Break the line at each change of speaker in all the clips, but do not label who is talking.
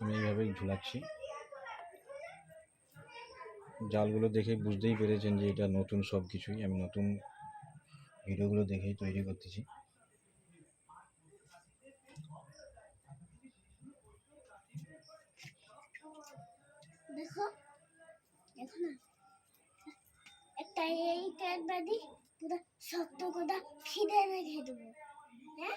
আমি এইভাবেই ঝুলাচ্ছি। জালগুলো দেখে বুঝতেই পেরেছেন যে এটা নতুন সব কিছুই আমি নতুন ভিডিওগুলো দেখেই তৈরি করতেছি।
দেখো। দেখো না? একটা এইটা একবার দি পুরো শক্ত করে খিদে রেখে দেবো। হ্যাঁ?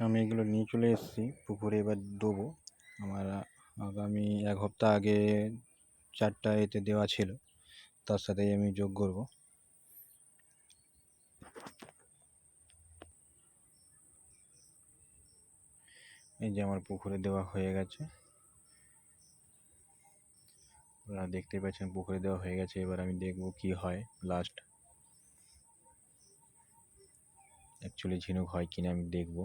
আমি এগুলো নিয়ে চলে এসেছি। পুকুরে এবার দেবো। আমার, আগামী এক সপ্তাহ আগে চারটা এতে দেওয়া ছিল। তার সাথেই আমি যোগ করব। এই যে আমার পুকুরে দেওয়া হয়ে গেছে। দেখতেই পাচ্ছেন পুকুরে দেওয়া হয়ে গেছে। এবার আমি দেখব কি হয় লাস্ট অ্যাকচুয়ালি ঝিনুক হয় কিনা আমি দেখব।